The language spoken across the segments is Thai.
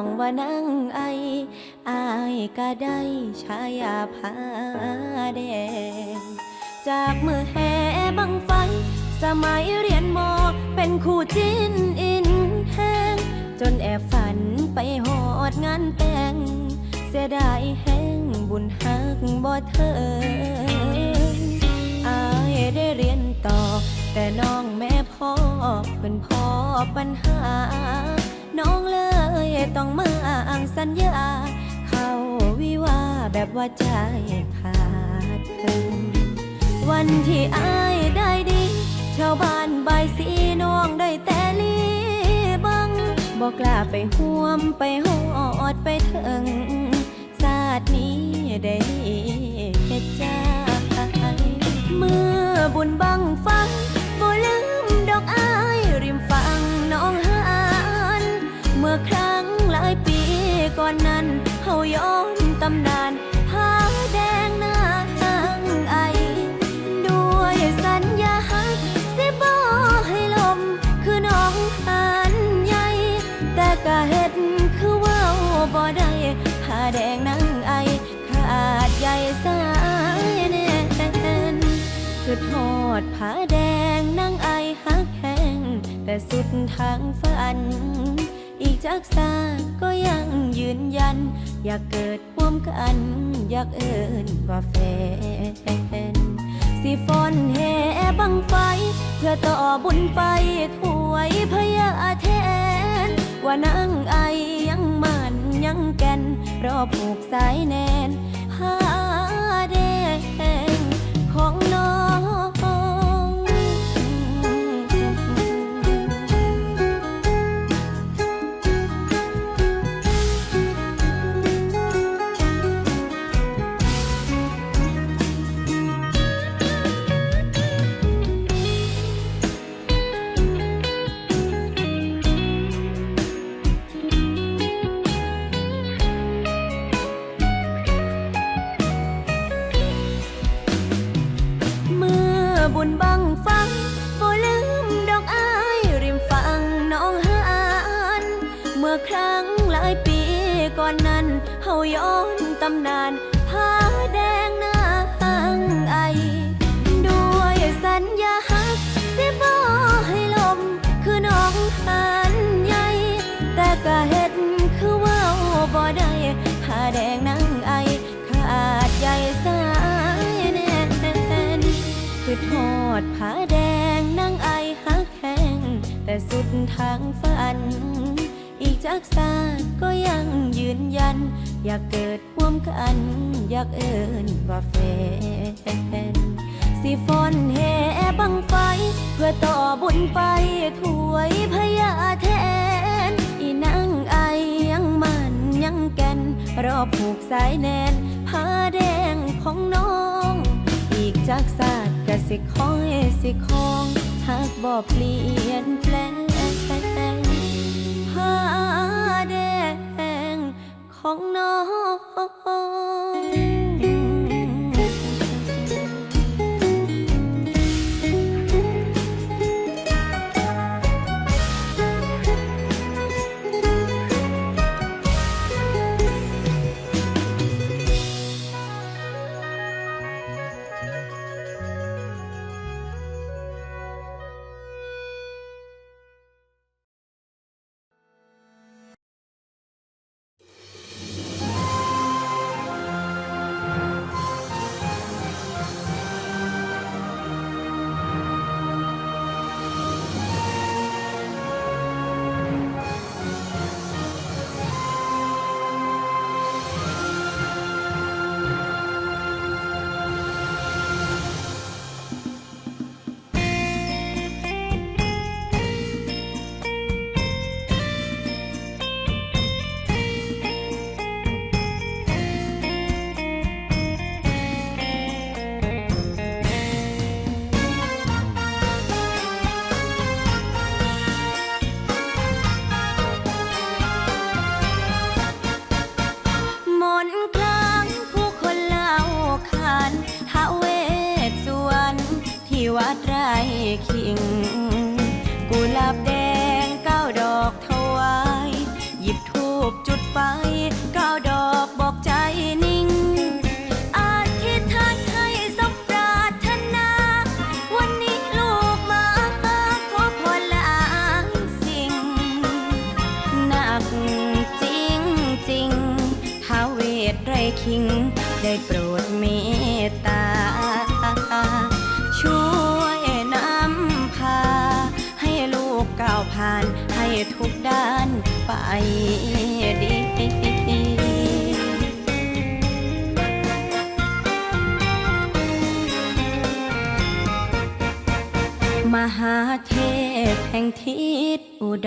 องว่านางไออายก็ได้ชายาพาแดง จากมือแห่บังไฟ สมัยเรียนมอเป็นคู่จิ้นอินแห้ง จนแอบฝันไปหอดงานแต่ง เสียดายแห้งบุญหักบ่เถิงอายได้เรียนต่อ แต่น้องแม่พ่อเป็นพ่อปัญหา น้องเลยต้องมาอ่างสัญญา เข้าวิวาแบบว่าใจขาดเพิ่งวันที่อายได้ดี ชาวบ้านใบายสีน้องได้แต่ลีบังบอกกล้าไปห่วมไปหอดไปถึงศาสตร์นี้ได้เหตุใจเมื่อบุญบังฟัง มื่อครั้งหลายปีก่อนนั้นเฮาย้อนตำนานผาแดงนางไอ ด้วยสัญญาฮักสิบ่ให้ลม คือน้องหันใหญ่ แต่ก็เฮ็ดคือเว้าบ่ได้ผ้าแดงนางไอ ขาดใยสายแน่นคือทอดผ้าแดงนางไอฮักแห้งแต่สุดทางฝัน อีกจากสาก็ยังยืนยัน อยากเกิดร่วมกัน อยากเอินว่าแฟน สิฟอนแห่บังไฟ เพื่อต่อบุญไปถวยพญาแทน ว่านางไอยังมันยังแก่น รอผูกสายแนนหาแดงของน้อง ตำนานผ้าแดงนางไอ ด้วยสัญญาฮักสิบ่ให้ลม คือน้องหันใหญ่ แต่ก็เฮ็ดคือเว้าบ่ได้ผ้าแดงนางไอ ขาดใยสายแน่นคือทอดผ้าแดงนางไอฮักแห้งแต่สุดทางฝัน อีกจากสาก็ยังยืนยัน อยากเกิด มกันอยากเอินว่าแฟน สิฟอนแห่บังไฟ เพื่อต่อบุญไปถวยพญาแทน อีนางไอยังมันยังแก่น รอผูกสายแนนผ้าแดงของน้อง อีกจากศาสตร์กสิคอยสิคองหากบ่เปลี่ยนแปลงผ้าแดง ของน้อง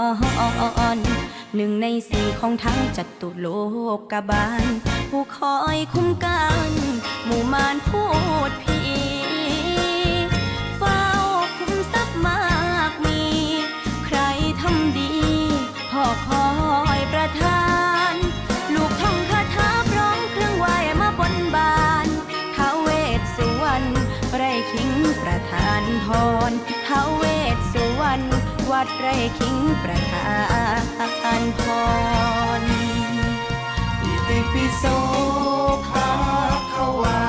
อน หนึ่งในสี่ของทั้งจัตุโลกบาล ผู้คอยคุ้มกัน หมู่มารพูด ไรคิงประทานพรปิติปิโสภาควา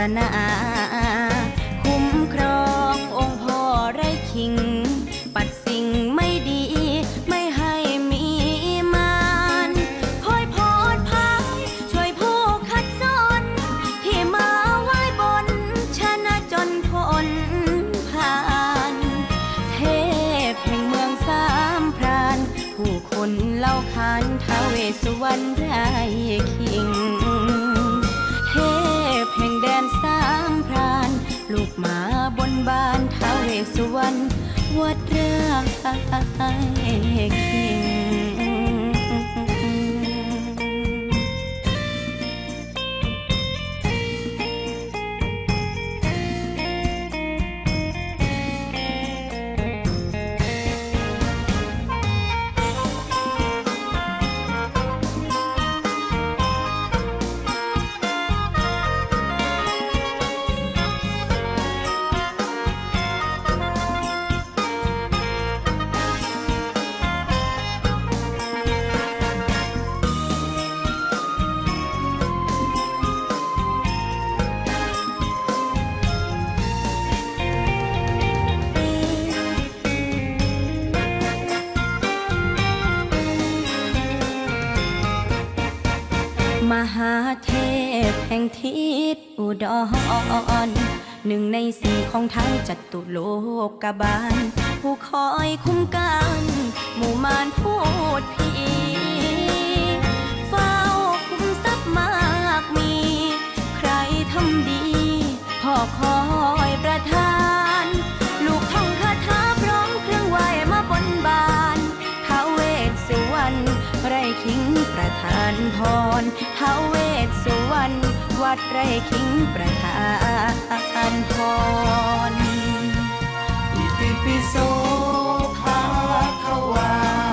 สนา like. งทิศอุดรหนึ่งในสี่ของทั้งจัตุโลกบาล ผู้คอยคุ้มกัน หมู่มารพูดผีเฝ้าคุ้มซับมากมี ใครทำดีพ่อคอยประทาน ทานพรทาเวสุวรรณวัดไร่ขิงประทานพรอิติปิโสภาควา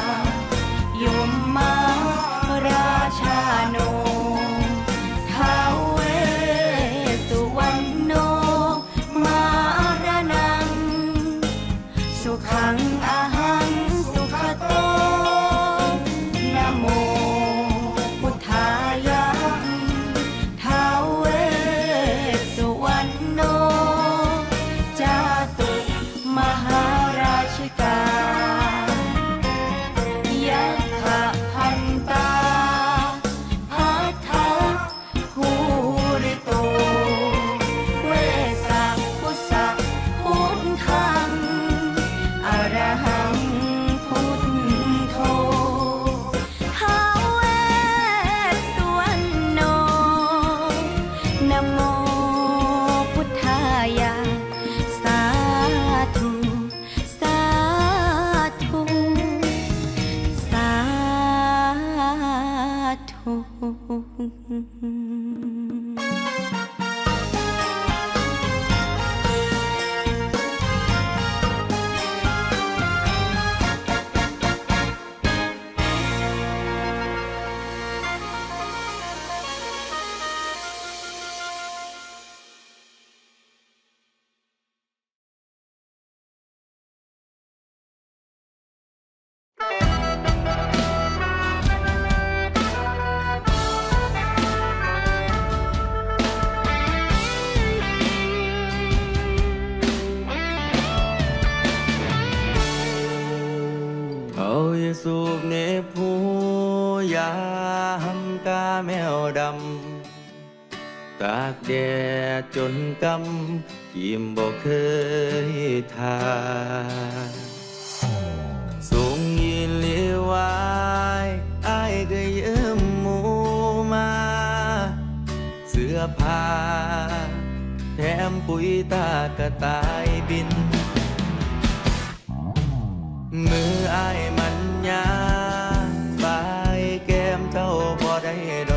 Oh, oh, oh, oh. ยามกาแมวดำ ตากแดดจนกำกิมบอกเคยทาสูงยินเลียวายไอ้ก็ยิ้มมูมา เสื้อผ้า แถมปุ๋ยตากระตายบิน มือไอ้มันยา เจ้าบ่ได้ด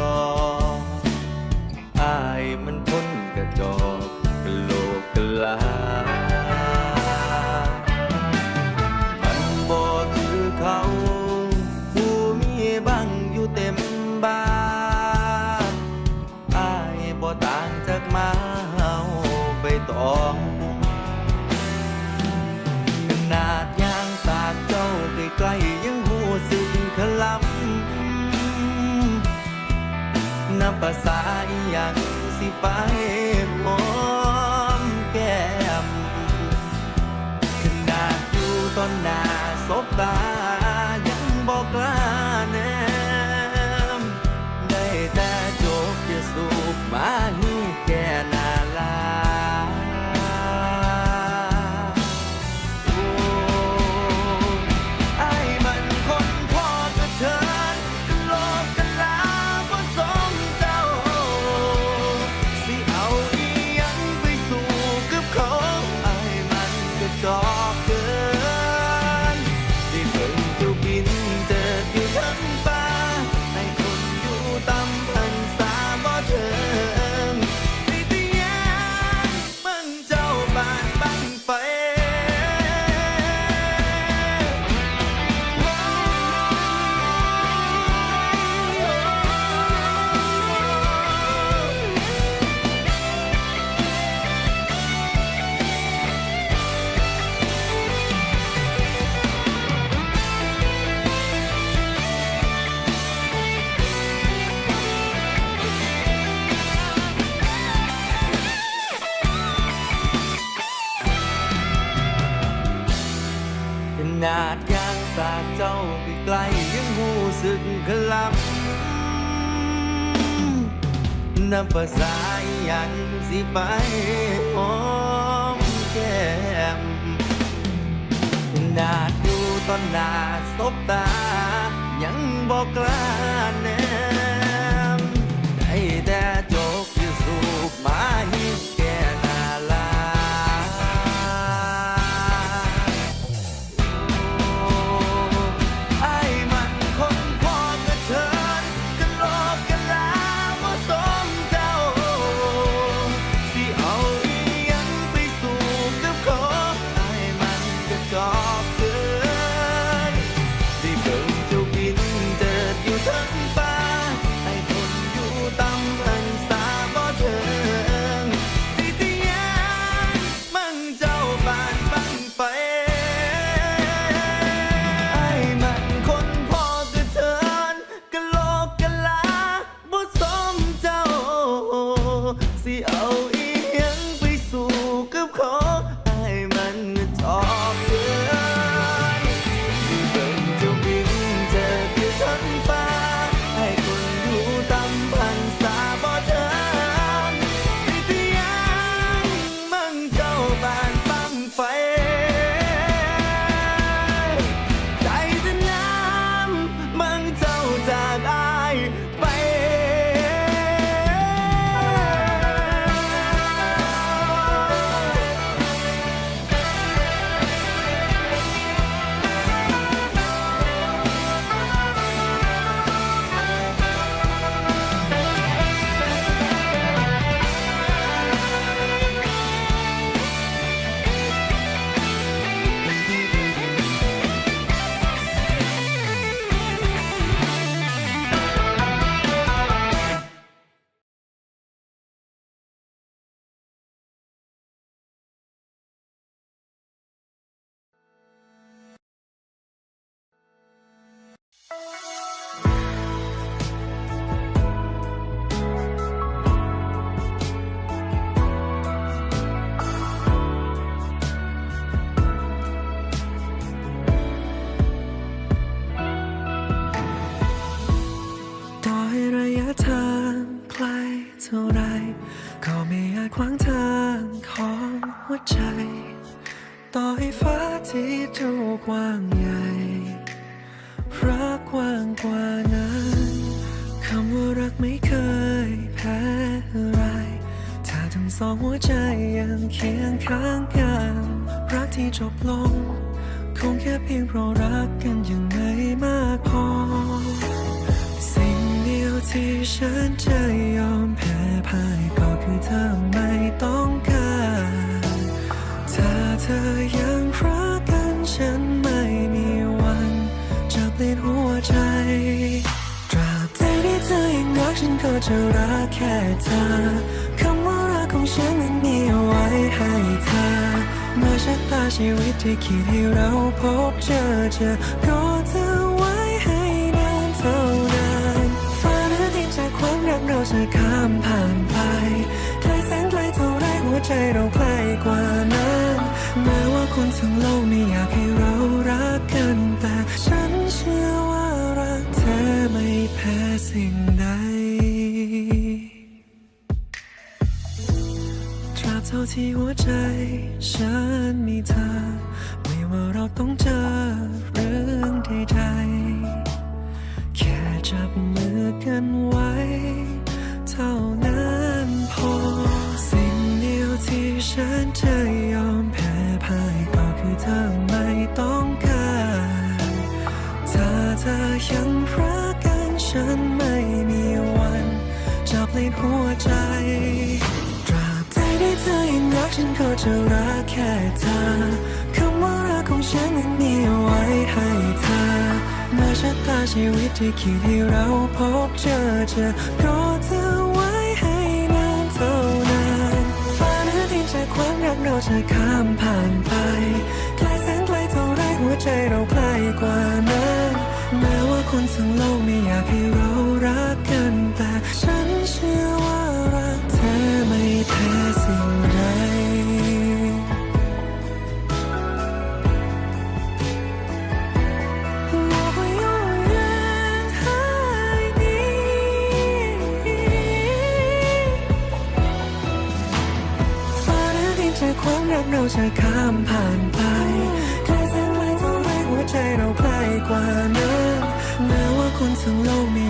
ไปหมแก้มขนาดอยู่ตอนหน้าสบตา ขนาดยางสากเจ้าไปไกลยังหูสึกขลับน้ำภาษาอยัางสิไปหอมแก้มขนาดดูตอนหน้าสบตา ยังบอกกล้าแนมได้แต่โจกที่สูบมาหิ จะรักแค่เธอคำว่ารักของฉันนั้นมีเอาไว้ให้เธอเมื่อชะตาชีวิตที่คิดให้เราพบเจอเจอก็เธอไว้ให้นานเท่านานฟ้าหรือดินจากความรักเราจะข้ามผ่านไปไกลแสนไกลเท่าไรหัวใจเราใกล้กว่านั้นแม้ว่าคนทั้งโลกไม่อยากให้เรารักกัน ท่าที่หัวใจ ฉันมีเธอ ไม่ว่าเราต้องเจอเรื่องใดๆ แค่จับมือกันไว้ เท่านั้นพอ สิ่งเดียวที่ฉันจะยอมแพ้พ่ายก็คือเธอไม่ต้องการถ้าเธอยังรักกันฉันไม่มีวันจะเปลี่ยนหัวใจ ก็จะรักแค่เธอคำว่ารักของฉันนั้นมีเอาไว้ให้เธอเมื่อชะตาชีวิตที่คิดให้เราพบเจอเจอก็เธอไว้ให้นานเท่านานฟ้าหรือดินจากความรักเราจะข้ามผ่านไปไกลแสนไกลเท่าไรหัวใจเราใกล้กว่านั้นแม้ว่าคนทั้งโลกไม่อยากให้เรารักกันแต่ฉันเชื่อว่า จะข้ามผ่านไปแค่แสนไกลเท่าไรหัวใจเราใกล้กว่านั้นแม้ว่าคนทั้งโลกมี